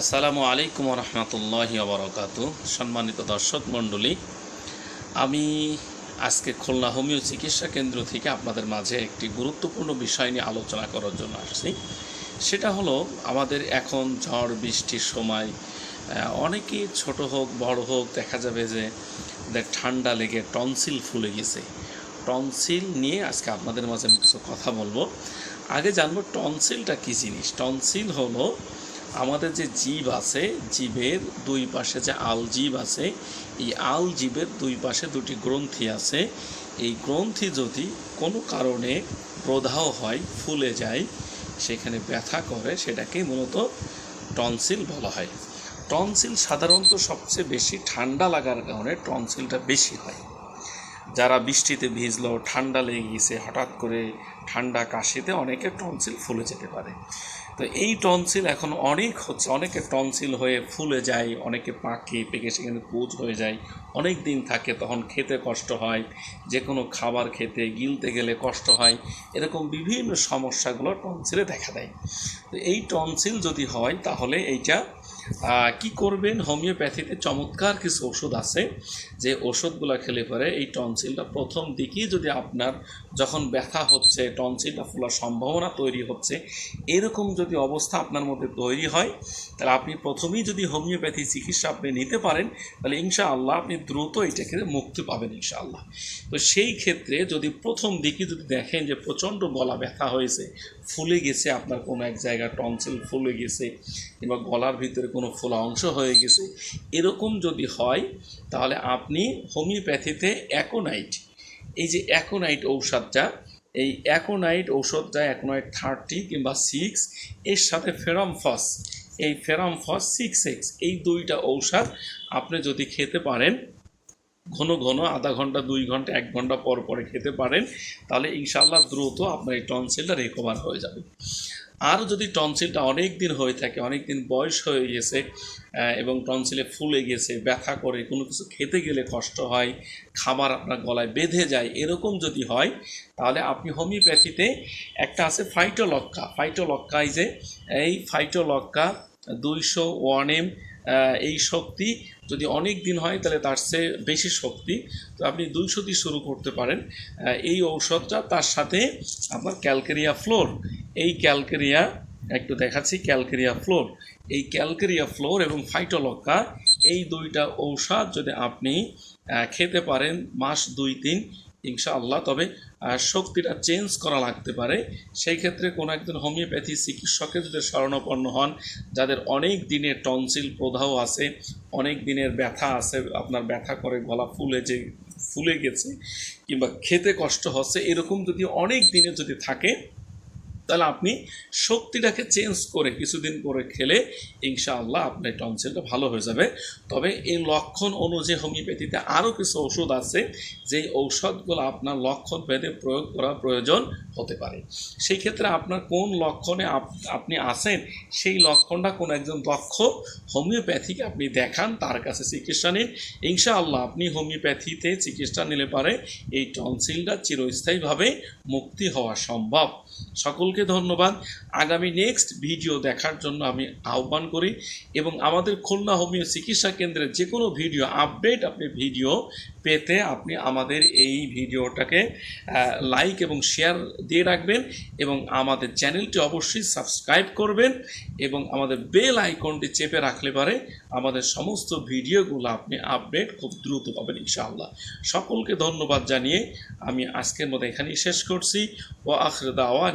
আসসালামু আলাইকুম রহমতুল্লাহি আবরকাত সম্মানিত দর্শক, মণ্ডলী, আমি আজকে খুলনা হোমিও চিকিৎসা কেন্দ্র থেকে আপনাদের মাঝে একটি গুরুত্বপূর্ণ বিষয় নিয়ে আলোচনা করার জন্য আসছি। সেটা হলো, আমাদের এখন ঝড় বৃষ্টির সময় অনেকেই ছোট হোক, বড় হোক, দেখা যাবে যে ঠান্ডা লেগে টনসিল ফুলে গেছে। টনসিল নিয়ে আজকে আপনাদের মাঝে আমি কিছু কথা বলব। আগে জানব টনসিলটা কী জিনিস? টনসিল হলো আমাদের যে জীব আছে, জীবের দুই পাশে যে আল জীব আছে, এই আল জীবের দুই পাশে দুটি গ্রন্থি আছে। এই গ্রন্থি যদি কোনো কারণে প্রদাহ হয়, ফুলে যায়, সেখানে ব্যথা করে, সেটাকে মূলত টনসিল বলা হয়। টনসিল সাধারণত সবচেয়ে বেশি ঠান্ডা লাগার কারণে টনসিলটা বেশি হয়। যারা বৃষ্টিতে ভিজলো, ঠান্ডা লেগে গেছে, হঠাৎ করে ঠান্ডা কাশিতে অনেকের টনসিল ফুলে যেতে পারে। তো এই টনসিল এখন অনেক হচ্ছে, অনেকে টনসিল হয়ে ফুলে যায়, অনেকে পাকে, পেকে সেখানে পুজ হয়ে যায়, অনেক দিন থাকে তখন খেতে কষ্ট হয় যে কোনো খাবার খেতে, গিলতে গেলে কষ্ট হয়, এরকম বিভিন্ন সমস্যাগুলো টনসিলে দেখা দেয়। তো এই টনসিল যদি হয় তাহলে এইটা কি করবেন? হোমিওপ্যাথিতে চমৎকার কিছু ওষুধ আছে যে ওষুধগুলো খেলে পরে এই টনসিলটা প্রথম দিকেই যদি আপনার যখন ব্যথা হচ্ছে, টনসিলটা ফোলার সম্ভাবনা তৈরি হচ্ছে, এরকম যদি অবস্থা আপনার মধ্যে তৈরি হয়, তাহলে আপনি প্রথমেই যদি হোমিওপ্যাথি চিকিৎসা আপনি নিতে পারেন, তাহলে ইনশাআল্লাহ আপনি দ্রুত এটা থেকে মুক্তি পাবেন ইনশাআল্লাহ। তো সেই ক্ষেত্রে যদি প্রথম দিকে যদি দেখেন যে প্রচণ্ড গলা ব্যথা হয়েছে, ফুলে গেছে আপনার কোনো এক জায়গায়, টনসিল ফুলে গেছে কিংবা গলার ভিতরে কোনো ফোলা অংশ হয়ে গেছে। এরকম যদি হয়, তাহলে আপনি হোমিওপ্যাথিতে অ্যাকোনাইট, এই যে অ্যাকোনাইট ঔষধটা, এই অ্যাকোনাইট ঔষধটা অ্যাকোনাইট থার্টি কিংবা সিক্স, এর সাথে ফেরামফস এই ফেরামফস সিক্স এক্স, এই দুইটা ঔষধ আপনি যদি খেতে পারেন, ঘন ঘন আধা ঘণ্টা, দুই ঘণ্টা, এক ঘণ্টা পর পরে খেতে পারেন, তাহলে ইনশাআল্লাহ দ্রুত আপনার এই টনসিলটা রিকভার হয়ে যাবে। আর যদি টনসিলটা অনেক দিন হয়ে থাকে অনেক দিন বয়স হয়ে গেছে এবং টনসিলে ফুলে গেছে, ব্যথা করে, কোনো কিছু খেতে গেলে কষ্ট হয়, খাবার আপনার গলায় বেঁধে যায়, এরকম যদি হয়, তাহলে আপনি হোমিওপ্যাথিতে একটা আছে ফাইটোলক্কা ফাইটোলক্কা এই যে এই ফাইটোলক্কা দুইশো ওয়ান এম এই শক্তি যদি অনেক দিন হয়, তাহলে তার চেয়ে বেশি শক্তি। তো আপনি দুইশো দিয়ে শুরু করতে পারেন এই ঔষধটা, তার সাথে আপনার ক্যালকেরিয়া ফ্লোর এই ক্যালকেরিয়া, একটু দেখাচ্ছি, ক্যালকেরিয়া ফ্লোর। এই ক্যালকেরিয়া ফ্লোর এবং ফাইটোলক্কা, এই দুইটা ঔষধ যদি আপনি খেতে পারেন মাস দুই, তিন, ইনশাআল্লাহ, তবে শক্তিটা চেঞ্জ করা লাগতে পারে। সেই ক্ষেত্রে কোনো একজন হোমিওপ্যাথি চিকিৎসকের যদি শরণাপন্ন হন, যাদের অনেক দিনের টনসিল প্রদাহ আছে, অনেক দিনের ব্যথা আছে, আপনার ব্যথা করে, গলা ফুলে যে, ফুলে গেছে, কিংবা খেতে কষ্ট হচ্ছে, এরকম যদি অনেক দিনে যদি থাকে তাহলে আপনি শক্তিটাকে চেঞ্জ করে কিছুদিন করে খেলে ইনশাআল্লাহ আপনার টনসিলটা ভালো হয়ে যাবে। তবে এই লক্ষণ অনুযায়ী হোমিওপ্যাথিতে আরও কিছু ওষুধ আছে, যেই ঔষধগুলো আপনার লক্ষণ ভেদে প্রয়োগ করা প্রয়োজন হতে পারে। সেই ক্ষেত্রে আপনার কোন লক্ষণে আপ- আপনি আছেন, সেই লক্ষণটা কোন একজন দক্ষ হোমিওপ্যাথিকে আপনি দেখান, তার কাছে চিকিৎসা নিন। ইনশাআল্লাহ আপনি হোমিওপ্যাথিতে চিকিৎসা নিলে পারে এই টনসিলটা চিরস্থায়ীভাবে মুক্তি হওয়া সম্ভব। সকলকে ধন্যবাদ। আগামী নেক্সট ভিডিও দেখার জন্য আমি আহ্বান করি এবং আমাদের খুলনা হোমিও চিকিৎসা কেন্দ্রের যে কোনো ভিডিও আপডেট আপনি ভিডিও পেতে আপনি আমাদের এই ভিডিওটাকে লাইক এবং শেয়ার দিয়ে রাখবেন এবং আমাদের চ্যানেলটি অবশ্যই সাবস্ক্রাইব করবেন এবং আমাদের বেল আইকনটি চেপে রাখলে পারে আমাদের সমস্ত ভিডিওগুলো আপনি আপডেট খুব দ্রুত পাবেন ইনশাআল্লাহ। সকলকে ধন্যবাদ জানিয়ে আমি আজকের মতো এখানেই শেষ করছি। ও আখর দাওয়ান